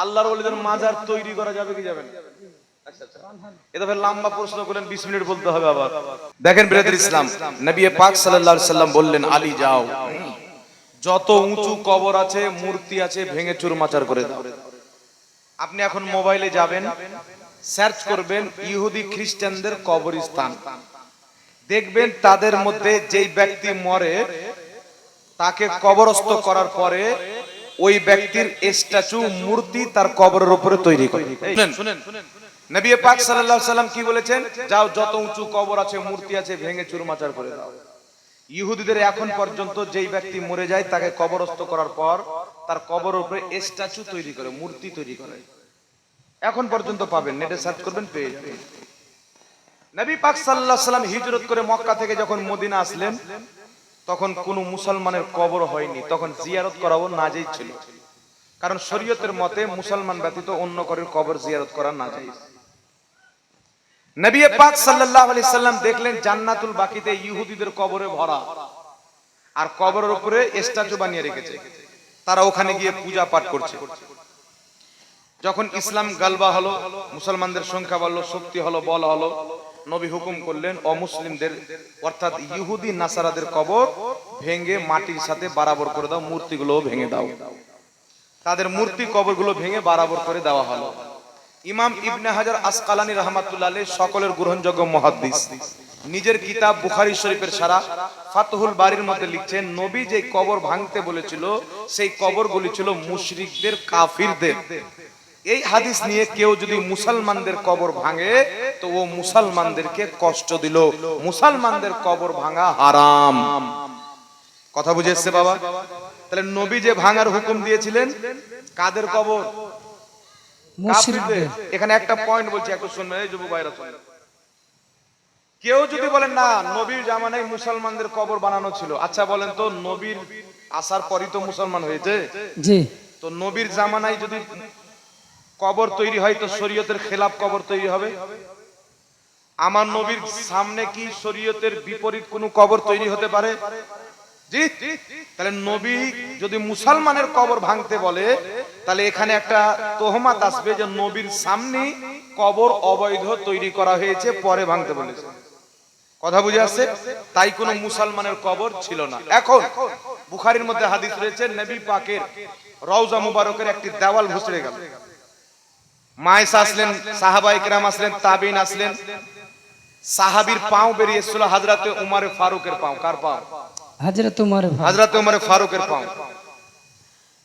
আল্লাহর ওলিদের মাজার তৈরি করা যাবে কি যাবে না? লম্বা করলেন, বিশ মিনিট বলতে হবে দেখেন ইসলাম সাল্লাম বললেন যাও। যত উঁচু কবর আছে, মূর্তি আছে, ভেঙে করে আপনি এখন মোবাইলে যাবেন, সার্চ করবেন ইহুদি খ্রিস্টানদের কবরস্থান। দেখবেন তাদের মধ্যে যেই ব্যক্তি মরে, তাকে কবরস্থ করার পরে ওই ব্যক্তির স্ট্যাচু মূর্তি তার কবরের উপরে তৈরি করে। শুনেন। শুনেন। নবী পাক সাল্লাল্লাহু আলাইহি সাল্লাম কি বলেছেন? যাও যত উঁচু কবর আছে মূর্তি আছে ভেঙে চুরমাচার করে দাও। ইহুদিদের এখন পর্যন্ত যেই ব্যক্তি মরে যায় তাকে কবরস্থ করার পর তার কবরের উপরে স্ট্যাচু তৈরি করে মূর্তি তৈরি করে। এখন পর্যন্ত পাবেন নেটে সার্চ করবেন পেয়ে যাবেন। নবী পাক সাল্লাল্লাহু আলাইহি সাল্লাম হিজরত করে মক্কা থেকে যখন মদিনা আসলেন তখন কোনো মুসলমানের কবর হয়নি, তখন জিয়ারত করাও নাজাইজ ছিল। কারণ শরীয়তের মতে মুসলমান ব্যতীত অন্য করের কবর জিয়ারত করা নাজাইজ। নবী পাক সাল্লাল্লাহু আলাইহি সাল্লাম দেখলেন জান্নাতুল বাকিতে ইহুদিদের কবরে ভরা। আর কবরের উপরে স্ট্যাচু বানিয়ে রেখেছে। তারা ওখানে গিয়ে পূজা পাঠ করছে। যখন ইসলাম গালবা হলো, মুসলমানদের সংখ্যা বাড়লো, শক্তি হলো, বল হলো নবী হুকুম করলেন, অমুসলিমদের, অর্থাৎ ইহুদি, নাসারাদের কবর ভেঙে মাটির সাথে বারাবর করে দাও মূর্তিগুলো ভেঙে দাও। তাদের মূর্তি কবরগুলো ভেঙে বারাবর করে দেওয়া হলো। ইমাম ইবনে হাজার আসকালানি রহমাতুল্লাহ সকলের গ্রহণযোগ্য মহাদ্দিস। নিজের কিতাব বুখারি শরীফের সারা ফাতহুল বাড়ির মধ্যে লিখছেন, নবী যে কবর ভাঙতে বলেছিল, সেই কবরগুলি ছিল মুশরিকদের, কাফিরদের। এই হাদিস নিয়ে কেউ যদি মুসলমানদের কবর ভাঙে তো ও মুসলমানদেরকে কষ্ট দিল। মুসলমানদের কবর ভাঙা হারাম। কথা বুঝে এসছে বাবা? তাহলে নবী যে ভাঙার হুকুম দিয়েছিলেন কাদের কবর? এখানে একটা পয়েন্ট বলছি একটু শুনবেন এই যুবক ভাইরা শুনবেন। কেউ যদি বলেন না নবীর জামানায় মুসলমানদের কবর বানানো ছিল। আচ্ছা বলেন তো নবীর আসার পরই তো মুসলমান হয়েছে? জি। তো নবীর জামানায় যদি কবর তৈরি হয় তো শরীয়তের খেলাফ কবর তৈরি হবে? আমার নবীর সামনে কি শরীয়তের বিপরীত কোনো কবর তৈরি হতে পারে? জি তাহলে নবী যদি মুসলমানের কবর ভাঙতে বলে, তাহলে এখানে একটা তোহমাত আসবে যে নবীর সামনে কবর অবৈধ তৈরি করা হয়েছে, পরে ভাঙতে বলেছে। কথা বুঝে আসছে? তাই কোন মুসলমানের কবর ছিল না। এখন বুখারির মধ্যে হাদিস রয়েছে, নবী পাকের রওজা মুবারকের একটি দেওয়াল ভুসড়ে গেল। মায়েস আসলেন সাহাবা ইকরাম আসলেন তাবিন আসলেন। সাহাবীর পাও বেরিয়ে এসেছিল হাজরাতে উমারে ফারুকের পাও। কার পাও? হাজরত উমর হাজরাতে উমারে ফারুকের পাও।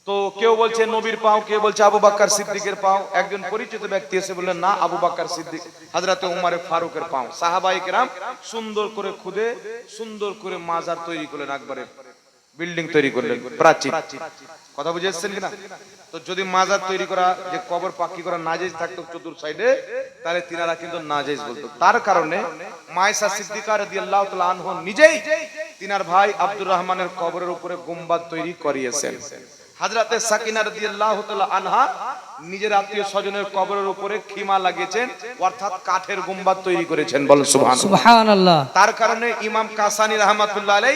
তো কেউ বলছে নবীর পাও কেউ বলছে আবু বাক্কার সিদ্দিকের পাও। একজন পরিচিত ব্যক্তি এসে বললেন না আবু বাক্কার সিদ্দিক হাজরাতে উমারে ফারুকের পাও। সাহাবাই কেরাম সুন্দর করে খুদে সুন্দর করে মাজার তৈরি করলেন একবারে। বিল্ডিং তৈরি করলেন প্রাচীন কথা বুঝে এসছেন কিনা? তো যদি মাজার তৈরি করা যে কবর পাকি করা নাজেজ থাকতো চতুর সাইডে তাহলে তিনারা কিন্তু নাজেজ বলতো। তার কারণে মায়েশা সিদ্দিকা রাদিয়াল্লাহু তাআলা আনহু নিজেই তিনার ভাই আব্দুর রহমানের কবরের উপরে গুম্বাদ তৈরি করিয়েছেন। হাজরাতে সাকিনা রাদিয়াল্লাহু তাআলা আনহা নিজের আত্মীয় স্বজনের কবরের উপরে খিমা লাগিয়েছেন অর্থাৎ কাঠের গুম্বাদ তৈরি করেছেন। বল সুবহানাল্লাহ। সুবহানাল্লাহ। তার কারণে ইমাম কাসানি রহমাতুল্লাহ আলাই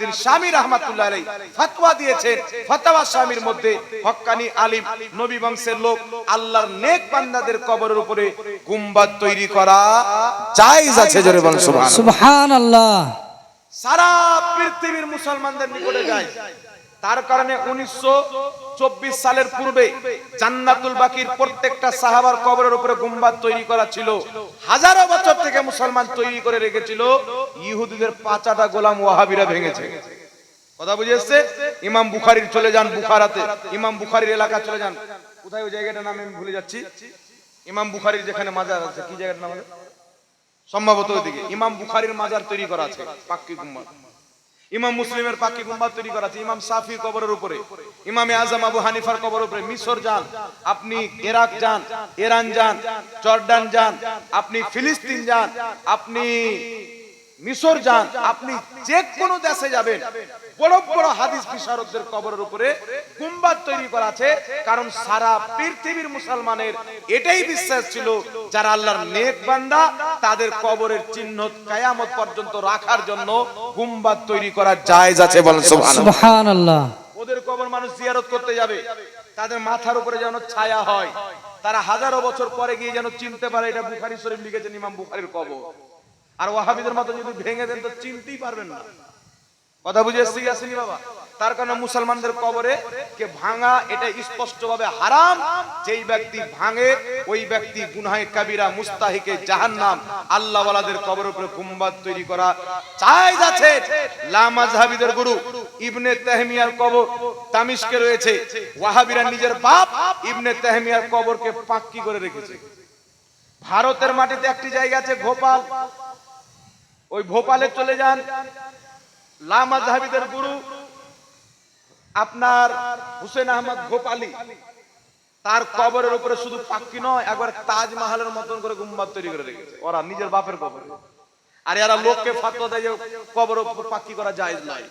আবিদিন স্বামী রহমাতুল্লাহ আলাই ফতোয়া দিয়েছেন। ফতোয়া স্বামীর মধ্যে হক্কানি আলিম নবী বংশের লোক আল্লাহর নেক বান্দাদের কবরের উপরে গুম্বাদ তৈরি করা জায়েজ আছে জোরে বল সুবহানাল্লাহ। সারা পৃথিবীর মুসলমানদের নিকটে যায়। তার কারণে উনিশশো চব্বিশ সালের পূর্বে জান্নাতুল বাকির প্রত্যেকটা সাহাবার কবরের উপরে গুম্বাদ তৈরি করা ছিল। হাজারো বছর থেকে মুসলমান তৈরি করে রেখেছিল। ইহুদিদের পাঁচাটা গোলাম ওয়াহাবিরা ভেঙেছে। কথা বুঝে এসছে? ইমাম বুখারির চলে যান বুখারাতে। ইমাম বুখারির এলাকা চলে যান। কোথায় ওই জায়গাটার নাম আমি ভুলে যাচ্ছি? ইমাম বুখারির যেখানে মাজার আছে। কি জায়গাটার নাম সম্ভবত ওইদিকে। ইমাম বুখারির মাজার তৈরি করা আছে, পাক্কি গুম্বাদ ইমাম মুসলিমের পাকি গুম্বাদ তৈরি করা আছে ইমাম সাফির কবরের উপরে, ইমামে আজম আবু হানিফার কবর উপরে, মিশর যান, আপনি ইরাক যান, ইরান যান, জর্ডান যান, আপনি ফিলিস্তিন যান, আপনি মিশর যান আপনি যে কোনো দেশে যাবেন। বড় বড় হাদিস বিশারদদের কবরের উপরে গুম্বাদ তৈরি করা আছে কারণ সারা পৃথিবীর মুসলমানের এটাই বিশ্বাস ছিল যারা আল্লাহর নেক বান্দা তাদের কবরের চিহ্ন কায়ামত পর্যন্ত রাখার জন্য গুম্বাদ তৈরি করা জায়েজ আছে বলেন সুবহানাল্লাহ। সুবহান ওদের কবর মানুষ জিয়ারত করতে যাবে তাদের মাথার উপরে যেন ছায়া হয় তারা হাজারো বছর পরে গিয়ে যেন চিনতে পারে এটা বুখারী শরীফ লিখেছেন ইমাম বুখারীর কবর। আর ওয়াহাবিদের মতো যদি ভেঙে দেন তো চিনতেই পারবেন না। কথা বুঝে এসছি আসেনি বাবা? তার কারণে মুসলমানদের কবরে কে ভাঙা, এটা স্পষ্টভাবে হারাম। যেই ব্যক্তি ভাঙে, ওই ব্যক্তি গুনাহে কাবিরা, মুস্তাহিকে জাহান্নাম আল্লাহ ওয়ালাদের কবর উপরে গুম্বাদ তৈরি করা জায়েজ আছে লা মাযহাবিদের গুরু ইবনে তাহমিয়ার কবর তামিশকে রয়েছে। ওয়াহাবিরা নিজের বাপ ইবনে তাহমিয়ার কবরকে পাক্কি করে রেখেছে। ভারতের মাটিতে একটি জায়গা আছে, ভোপাল। ওই ভোপালে চলে যান। লামা জাহাবিদের গুরু, আপনার হুসেন আহমদ ভোপালি তার কবরের উপরে শুধু পাক্কি নয়, একবার তাজমহলের মতন করে গুম্বাদ তৈরি করে রেখেছে। ওরা নিজের বাপের কবর। আর এরা লোককে ফাতোয়া দেয় যে কবর উপর পাক্কি করা যায় নয়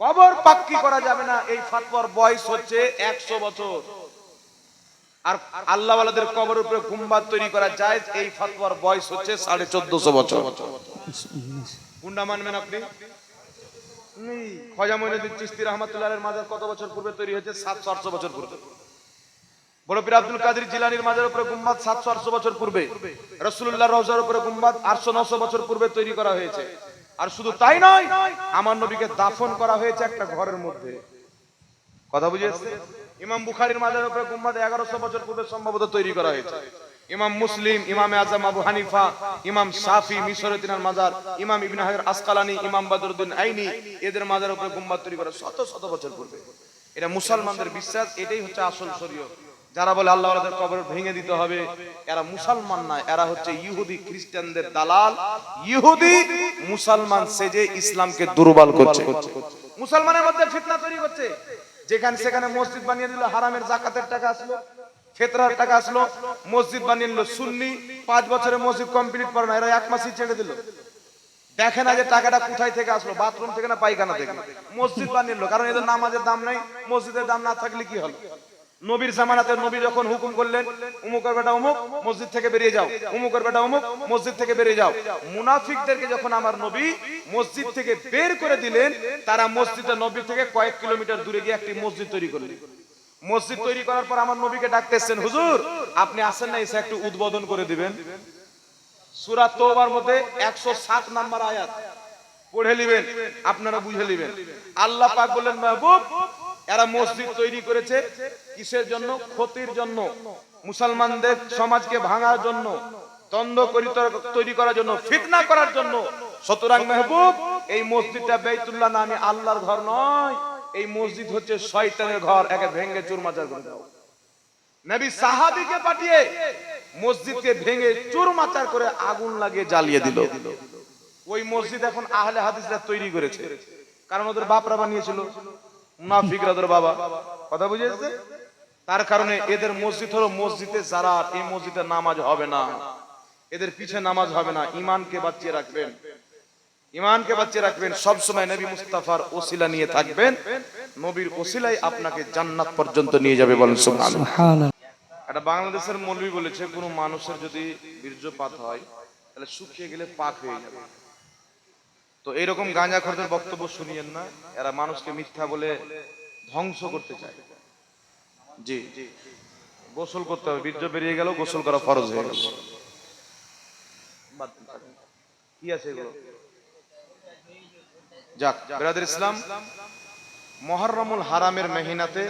কবর পাক্কি করা যাবে না। এই ফাতোয়ার বয়স হচ্ছে একশো বছর। আর আল্লাহ ওয়ালাদের কবর উপরে গুম্বাদ তৈরি করা যায় এই ফাতোয়ার বয়স হচ্ছে সাড়ে চোদ্দশো বছর। কোনটা মানবেন আপনি। খোজা মঈনুদ্দিন চিশতি রহমাতুল্লাহের মাজার কত বছর পূর্বে তৈরি হয়েছে? সাতশো আটশো বছর পূর্বে। বড় আব্দুল কাদের জিলানির মাজার উপরে গুম্বাদ সাতশো আটশো বছর পূর্বে। রসুল্লাহ রওজার উপরে গুম্বাদ আটশো নশো বছর পূর্বে তৈরি করা হয়েছে। আর শুধু তাই নয়, আমার নবীকে দাফন করা হয়েছে একটা ঘরের মধ্যে। কথা বুঝে? ইমাম বুখারীর মাজার উপরে গুম্বাদ এগারোশো বছর পূর্বে সম্ভবত তৈরি করা হয়েছে। ইমাম মুসলিম, ইমাম আজম, আবু হানিফা, ইমাম শাফি মিশরের তিনার মাজার, ইমাম ইবনে হাজার আসকালানি, ইমাম বদরুদ্দিন আইনি, এদের মাজার উপরে গুম্বাদ তৈরি করা শত শত বছর পূর্বে। এটা মুসলমানদের বিশ্বাস, এটাই হচ্ছে আসল শরীয়ত। যারা বলে আল্লাহ কবর ভেঙে দিতে হবে, এরা মুসলমান না, এরা হচ্ছে ইহুদি খ্রিস্টানদের দালাল। ইহুদি মুসলমান সেজে ইসলামকে দুর্বল করছে। মুসলমানের মধ্যে ফিতনা তৈরি করছে। যেখানে সেখানে মসজিদ বানিয়ে দিল, হারামের জাকাতের টাকা আসলো, ফেতরার টাকা আসলো, মসজিদ বানিয়ে নিল। সুন্নি পাঁচ বছরে মসজিদ কমপ্লিট করে না, এরা এক মাসই ছেড়ে দিল। দেখে না যে টাকাটা কোথায় থেকে আসলো, বাথরুম থেকে না পায়খানা থেকে। মসজিদ বানিয়ে নিল, কারণ এদের নামাজের দাম নাই, মসজিদের দাম না থাকলে কি হলো? নবীর জামানাতে নবী যখন হুকুম করলেন, উমুকের বেটা অমুক মসজিদ থেকে বেরিয়ে যাও, উমুকের বেটা অমুক মসজিদ থেকে বেরিয়ে যাও। মুনাফিকদেরকে যখন আমার নবী মসজিদ থেকে বের করে দিলেন, তারা মসজিদে নবী থেকে কয়েক কিলোমিটার দূরে গিয়ে একটি মসজিদ তৈরি করলেন। মসজিদ তৈরি করার পর আমার নবীকে ডাকতেছেন, হুজুর, আপনি আসেন না, এসে একটু উদ্বোধন করে দিবেন। সূরা তোবার মধ্যে 107 নাম্বার আয়াত, পড়ে নেবেন, আপনারা বুঝে নেবেন। আল্লাহ পাক বললেন, মাহবুব এরা মসজিদ তৈরি করেছে কিসের জন্য? ক্ষতির জন্য। মুসলমানদের সমাজকে ভাঙার জন্য, দ্বন্দ্ব তৈরি করার জন্য, ফিতনা করার জন্য। সুতরাং মেহবুব, এই মসজিদটা বেতুল্লাহ না আমি আল্লাহর ঘর নয়। এই মসজিদ হচ্ছে শয়তানের ঘর, একে ভেঙ্গে চুরমাচার করে দাও। নবী সাহাবীকে পাঠিয়ে মসজিদকে ভেঙে চুরমাচার করে আগুন লাগিয়ে জ্বালিয়ে দিল। ওই মসজিদ এখন আহলে হাদিসরা তৈরি করেছে। কারণ ওদের বাপরা বানিয়েছিল। বাবা। কথা? তার কারণে এদের মসজিদ হলো মসজিদে যারা এই মসজিদে নামাজ হবে না। এদের পিছে নামাজ হবে না। ইমানকে বাঁচিয়ে রাখবেন। ইমানকে বাঁচিয়ে রাখবেন। নবী মুস্তাফার ওসিলা নিয়ে থাকবেন। নবীর ওসিলাই আপনাকে জান্নাত পর্যন্ত নিয়ে যাবে বলেন একটা বাংলাদেশের মৌলবী বলেছে, কোনো মানুষের যদি বীর্যপাত হয়, তাহলে শুকিয়ে গেলে পাক হয়ে যাবে। তো এইরকম গাঁজা খরদের বক্তব্য শুনিয়েন না। এরা মানুষকে মিথ্যা বলে ধ্বংস করতে চায়। জি গোসল করতে হবে। বীর্য বেরিয়ে গেল গোসল করা ফরজ হয়ে গেল। কি আছে এগুলো? যাক, বেরাদের ইসলাম মহররমুল হারামের মেহিনাতে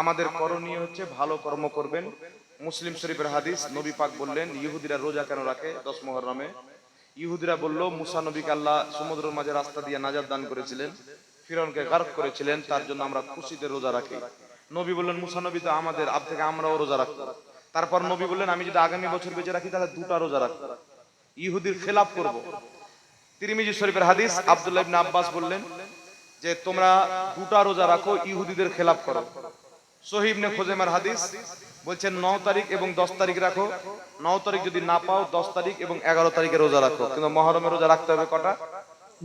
আমাদের করণীয় হচ্ছে ভালো কর্ম করবেন। মুসলিম শরীফের হাদিস নবী পাক বললেন, ইহুদিরা রোজা কেন রাখে? দশ মহরমে। ইহুদিরা বলল, মুসা নবীকে আল্লাহ সমুদ্রের মাঝে রাস্তা দিয়ে নাজার দান করেছিলেন ফিরনকে গার্ক করেছিলেন, তার জন্য আমরা খুশিতে রোজা রাখি। নবী বললেন, মুসা নবী তো আমাদের আব থেকে আমরাও রোজা রাখব। তারপর নবী বললেন, আমি যদি আগামী বছর বেঁচে রাখি, তাহলে দুটা রোজা রাখব। ইহুদির খেলাপ করব। তিরিমিজি শরীফের হাদিস, আব্দুল্লাহ ইবনে আব্বাস বললেন যে, তোমরা দুটা রোজা রাখো, ইহুদিদের খেলাফ করো। সহিবনে খোজেমার হাদিস বলছেন ন তারিখ এবং দশ তারিখ রাখো ন তারিখ যদি না পাও দশ তারিখ এবং এগারো তারিখে রোজা রাখো। কিন্তু মহরমের রোজা রাখতে হবে কটা?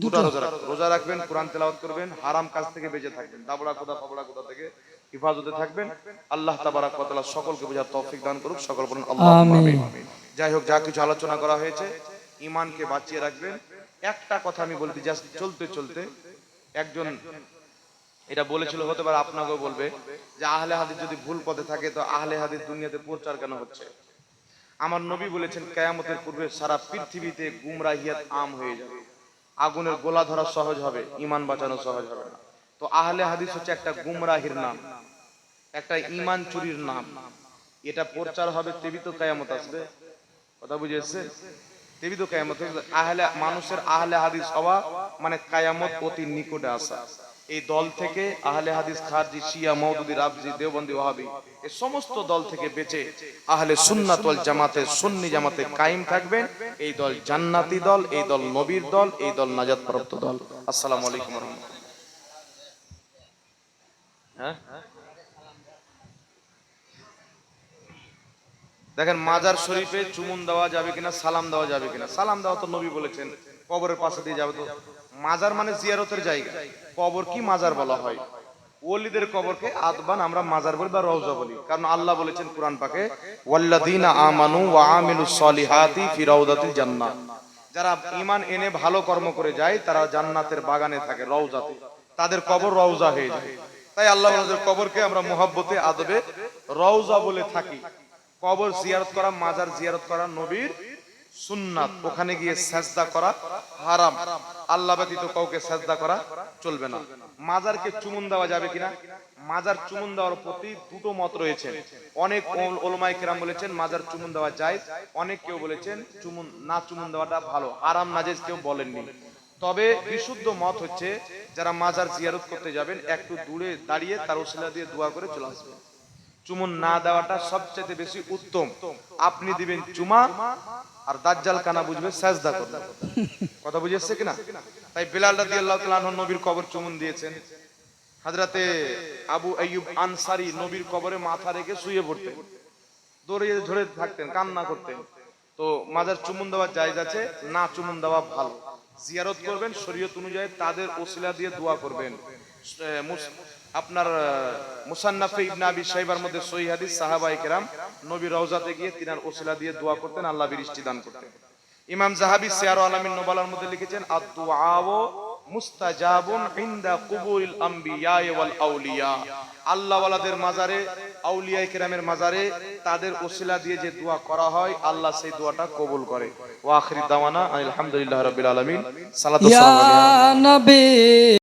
দুটা রোজা রাখো। রোজা রাখবেন কোরআন তেলাওয়াত করবেন হারাম কাজ থেকে বেঁচে থাকবেন। দাবড়া কোদা ফাবড়া কোদা থেকে হিফাজতে থাকবেন। আল্লাহ তাবারাক ওয়া তাআলা সকলকে বোঝার তৌফিক দান করুক। সকল বলুন আল্লাহ আমিন। যাই হোক যা কিছু আলোচনা করা হয়েছে ইমানকে বাঁচিয়ে রাখবেন। একটা কথা আমি বলতে জাস্ট চলতে চলতে একজন এটা বলেছিল হতে পারে আপনাকেও বলবে যে আহলে হাদিস যদি ভুল পথে থাকে তো আহলে হাদিস দুনিয়াতে প্রচার কেন হচ্ছে? আমার নবী বলেছেন, কেয়ামতের পূর্বে সারা পৃথিবীতে গুমরাহিয়াত আম হয়ে যাবে। আগুনের গোলা ধরা সহজ হবে ইমান বাঁচানো সহজ হবে না। তো আহলে হাদিস হচ্ছে একটা গুমরাহির নাম, একটা ইমান চুরির নাম। এটা প্রচার হবে তেবি তো কায়ামত আসবে। কথা বুঝে এসছে তেবি তো কায়ামত। আহলে, মানুষের আহলে হাদিস হওয়া মানে কায়ামত অতি নিকটে আসা। এই দল থেকে আহলে হাদিস খারজি, শিয়া মৌদুদি রাবজি দেওবন্দি, ওয়াহাবি, এই সমস্ত দল থেকে বেঁচে আহলে সুন্নাত ওয়াল জামাতে, সুন্নি জামাতে কায়েম থাকবেন। এই দল জান্নাতি দল, এই দল নবীর দল, এই দল নাজাত প্রাপ্ত দল। আসসালামু আলাইকুম হ্যাঁ? দেখেন, মাজার শরীফে চুমুন দেওয়া যাবে কিনা, সালাম দেওয়া যাবে কিনা? সালাম দেওয়া তো নবী বলেছেন, কবরের পাশে দিয়ে যাবে তো। মাজার মানে জিয়ারতের জায়গা। কবর কি মাজার বলা হয়? ওলিদের কবরকে আদবান আমরা মাজার বলি বা রওজা বলি। কারণ আল্লাহ বলেছেন কোরআন পাকে, ওয়াল্লাযীনা আমানু ওয়া আমিলুস সলিহাতি ফি রাউদাতিল জান্নাহ। যারা ঈমান এনে ভালো কর্ম করে যায়, তারা জান্নাতের বাগানে থাকে রওজাতে। তাদের কবর রওজা হয়ে যায়। তাই আল্লাহ বলেছেন, কবরকে আমরা মোহাব্বতে, আদবে রওজা বলে থাকি। কবর জিয়ারত করা, মাজার জিয়ারত করা নবীর সুন্নাত ওখানে গিয়ে সেজদা করা হারাম। আল্লাহ ব্যতীত কাউকে সেজদা করা চলবে না। মাজারকে চুমুন দেওয়া যাবে কিনা? মাজার চুমুন দেওয়ার প্রতি দুটো মত রয়েছে। অনেক ওল- ওলমায়ে কেরাম বলেছেন মাজার চুমুন দেওয়া যায়। অনেক কেউ বলেছেন চুমুন না চুমুন দেওয়াটা ভালো। আরাম নাজেজ কেউ বলেননি। তবে বিশুদ্ধ মত হচ্ছে যারা মাজার জিয়ারত করতে যাবেন একটু দূরে দাঁড়িয়ে তার ওসিলা দিয়ে দোয়া করে চলে আসবেন। চুমুন না দেওয়াটা সবচেয়ে বেশি উত্তম। আপনি দিবেন চুমা আর দাজ্জাল কানা বুঝবে, সাজদা করবে। কথা বুঝে এসছে কিনা? তাই বিলাল রাদিয়াল্লাহু তাআলা আনহু নবীর কবর চুমুন দিয়েছেন। হযরতে আবু আইয়ুব আনসারী নবীর কবরে মাথা রেখে শুয়ে পড়তেন। দৌড়িয়ে ধরে থাকতেন, কান্না করতেন। তো মাজার চুমুন দেওয়ার জায়েজ আছে, না চুমুন দেওয়া ভালো। জিয়ারত করবেন, শরীয়ত অনুযায়ী তাদের ওসিলা দিয়ে দোয়া করবেন। আপনার মুসান্নাফে ইবনে আবি শাইবার মধ্যে সহিহ হাদিস সাহাবায়ে কেরাম নবী রওজাতে গিয়ে তিনার ওসিলা দিয়ে দোয়া করতেন আল্লাহ বৃষ্টি দান করতেন। ইমাম জাহাবি সিয়ার আলামিন নোবালার মধ্যে লিখেছেন আদ-দুআও মুস্তাজাবুন ইনদা কুবুরিল আম্বিয়া ওয়াল আউলিয়া। আল্লাহ ওয়ালাদের মাজারে আউলিয়া কেরামের মাজারে তাদের ওসিলা দিয়ে যে দোয়া করা হয় আল্লাহ সেই দোয়াটা কবুল করে। ওয়া আখিরি দাওয়ানা আলহামদুলিল্লাহ রাব্বিল আলামিন। সালাতু সালাম